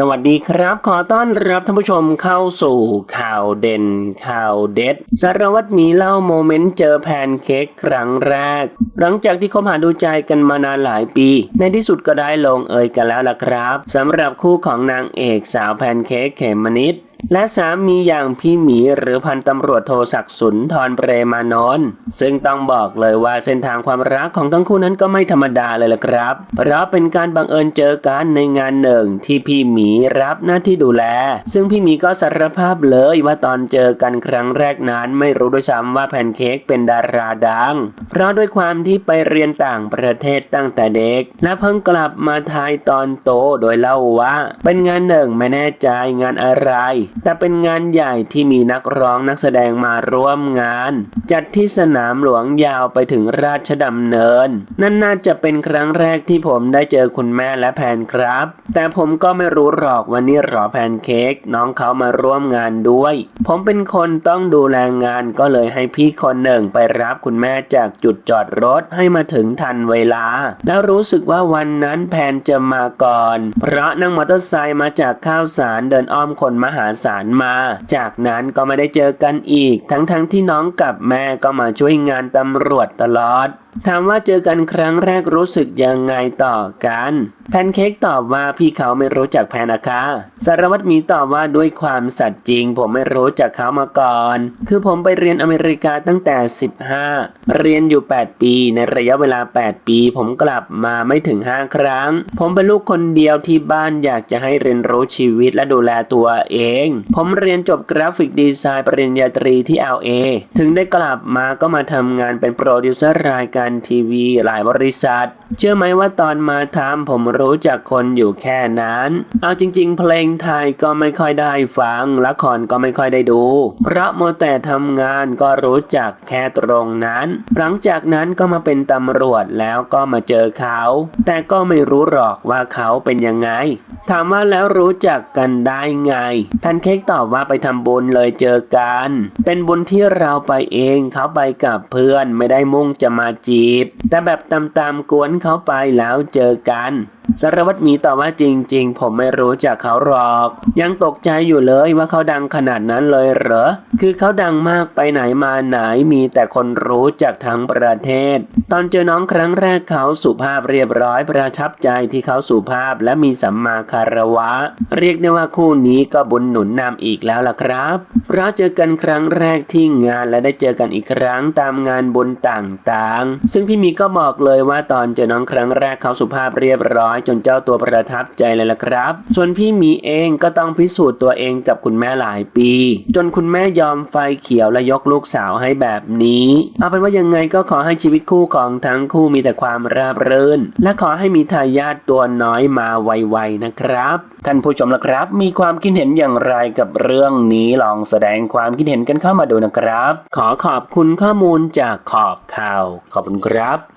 สวัสดีครับ ขอต้อนรับท่านผู้ชมเข้าสู่ข่าวเด่นข่าวเด็ดสารวัตรมีเล่าโมเมนต์เจอแพนเค้กครั้งแรก หลังจากที่คบหาดูใจกันมานานหลายปี ในที่สุดก็ได้ลงเอยกันแล้วล่ะครับสำหรับคู่ของนางเอกสาวแพนเค้กเขมมนิด และสามีอย่างพี่หมีหรือพันตำรวจโทศักดิ์สุนทรเปรมานนท์ซึ่งต้องบอกเลยว่าเส้นทางความรักของทั้งคู่นั้นก็ไม่ธรรมดาเลยล่ะครับ เพราะเป็นการบังเอิญเจอกันในงานหนึ่งที่พี่หมีรับหน้าที่ดูแล ซึ่งพี่หมีก็สารภาพเลยว่าตอนเจอกันครั้งแรกนั้นไม่รู้ด้วยซ้ำว่าแพนเค้กเป็นดาราดัง เพราะด้วยความที่ไปเรียนต่างประเทศตั้งแต่เด็ก และเพิ่งกลับมาไทยตอนโตโดยเล่าว่า เป็นงานหนึ่งไม่แน่ใจงานอะไรแต่เป็นงานใหญ่ที่มีนักร้องนักแสดงมาร่วมงาน จัดที่สนามหลวงยาวไปถึงราชดำเนิน นั่นน่าจะเป็นครั้งแรกที่ผมได้เจอคุณแม่และแพนครับ แต่ผมก็ไม่รู้หรอกวันนี้หรอแพนเค้กน้องเขามาร่วมงานด้วย ผมเป็นคนต้องดูแลงานก็เลยให้พี่คนหนึ่งไปรับคุณแม่จากจุดจอดรถให้มาถึงทันเวลา แล้วรู้สึกว่าวันนั้นแพนจะมาก่อน เพราะนั่งมอเตอร์ไซค์มาจากข้าวสารเดินอ้อมคนมหาสารมา จากนั้นก็ไม่ได้เจอกันอีก ทั้งๆทที่น้องกับแม่ก็มาช่วยงานตำรวจตลอด ถามว่าเจอกันครั้งแรกรู้สึกยังไงต่อกัน แพนเค้กตอบว่าพี่เขาไม่รู้จักแพนนะคะสารวัตรหมีตอบว่าด้วยความสัตย์จริง ผมไม่รู้จักเขามาก่อน คือผมไปเรียนอเมริกาตั้งแต่ 15 เรียนอยู่ 8 ปี ในระยะเวลา 8 ปี ผมกลับมาไม่ถึง 5 ครั้ง ผมเป็นลูกคนเดียวที่บ้านอยากจะให้เรียนรู้ชีวิตและดูแลตัวเอง ผมเรียนจบกราฟิกดีไซน์ปริญญาตรีที่ LA ถึงได้กลับมาก็มาทำงานเป็นโปรดิวเซอร์รายการทีวีหลายบริษัท เชื่อไหมว่าตอนมาทำผมรู้จักคนอยู่แค่นั้น เอาจริง ๆ เพลงไทยก็ไม่ค่อยได้ฟัง ละครก็ไม่ค่อยได้ดู เพราะโมแต่ทำงานก็รู้จักแค่ตรงนั้น หลังจากนั้นก็มาเป็นตำรวจแล้วก็มาเจอเขา แต่ก็ไม่รู้หรอกว่าเขาเป็นยังไง ถามว่าแล้วรู้จักกันได้ไง แพนเค้กตอบว่าไปทำบุญเลยเจอกัน เป็นบุญที่เราไปเองเขาไปกับเพื่อนไม่ได้มุ่งจะมาจีบ แต่แบบตามๆกวนเขาไปแล้วเจอกัน สารวัตรหมีตอบว่าจริง ๆ ผมไม่รู้จักเขาหรอก ยังตกใจอยู่เลยว่าเขาดังขนาดนั้นเลยเหรอ คือเขาดังมากไปไหนมาไหนมีแต่คนรู้จักทั้งประเทศ ตอนเจอน้องครั้งแรกเขาสุภาพเรียบร้อยประทับใจที่เขาสุภาพและมีสัมมาคารวะ เรียกได้ว่าคู่นี้ก็บุญหนุนนำอีกแล้วล่ะครับเพราะเจอกันครั้งแรกที่งานและได้เจอกันอีกครั้งตามงานบุญต่างๆ ซึ่งพี่มีก็บอกเลยว่าตอนเจอน้องครั้งแรกเขาสุภาพเรียบร้อยอยจนเจ้าตัวประทับใจเลยล่ะครับ ส่วนพี่หมีเองก็ต้องพิสูจน์ตัวเองกับคุณแม่หลายปี จนคุณแม่ยอมไฟเขียวและยกลูกสาวให้แบบนี้ เอาเป็นว่ายังไงก็ขอให้ชีวิตคู่ของทั้งคู่มีแต่ความราบรื่น และขอให้มีทายาทตัวน้อยมาไวๆนะครับ ท่านผู้ชมล่ะครับ มีความคิดเห็นอย่างไรกับเรื่องนี้ลองแสดงความคิดเห็นกันเข้ามาดูนะครับ ขอขอบคุณข้อมูลจากขอบข่าว ขอบคุณครับ